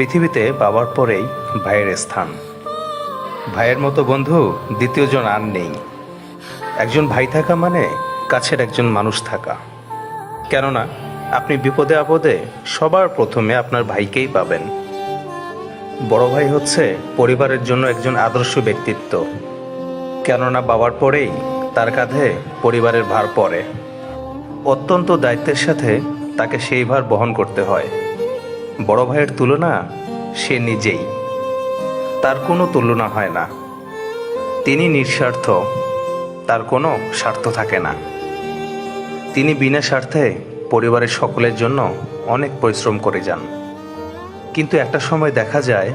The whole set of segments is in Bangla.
পৃথিবীতে বাবার পরেই ভাইয়ের স্থান। ভাইয়ের মতো বন্ধু দ্বিতীয়জন আর নেই। একজন ভাই থাকা মানে কাছের একজন মানুষ থাকা। কেননা, আপনি বিপদে আপদে সবার প্রথমে আপনার ভাইকেই পাবেন। বড় ভাই হচ্ছে পরিবারের জন্য একজন আদর্শ ব্যক্তিত্ব। কেননা বাবার পরেই তার কাঁধে পরিবারের ভার পড়ে। অত্যন্ত দায়িত্বের সাথে তাকে সেই ভার বহন করতে হয়। বড় ভাইয়ের তুলনা সে নিজেই। তার কোনো তুলনা হয় না। তিনি নিঃস্বার্থ, তার কোনো স্বার্থ থাকে না। তিনি বিনা স্বার্থে পরিবারের সকলের জন্য অনেক পরিশ্রম করে যান। কিন্তু একটা সময় দেখা যায়,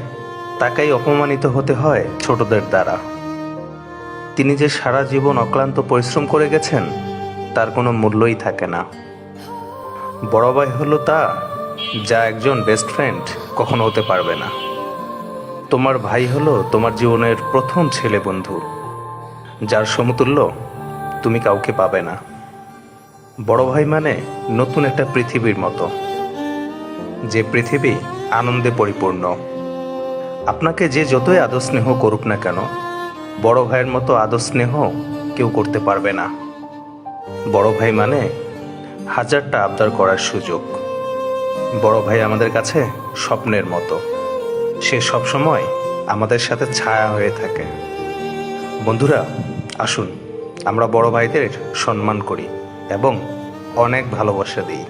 তাকেই অপমানিত হতে হয় ছোটদের দ্বারা। তিনি যে সারা জীবন অক্লান্ত পরিশ্রম করে গেছেন, তার কোনো মূল্যই থাকে না। বড় ভাই হলো তা যা একজন বেস্ট ফ্রেন্ড কখনো হতে পারবে না। তোমার ভাই হলো তোমার জীবনের প্রথম ছেলে বন্ধু, যার সমতুল্য তুমি কাউকে পাবে না। বড় ভাই মানে নতুন একটা পৃথিবীর মতো, যে পৃথিবী আনন্দে পরিপূর্ণ। আপনাকে যে যতই আদর স্নেহ করুক না কেন, বড় ভাইয়ের মতো আদর স্নেহ কেউ করতে পারবে না। বড় ভাই মানে হাজারটা আবদার করার সুযোগ। বড় ভাই আমাদের কাছে স্বপ্নের মতো। সে সবসময় আমাদের সাথে ছায়া হয়ে থাকে। বন্ধুরা, আসুন, আমরা বড় ভাইদের সম্মান করি এবং অনেক ভালোবাসা দিই।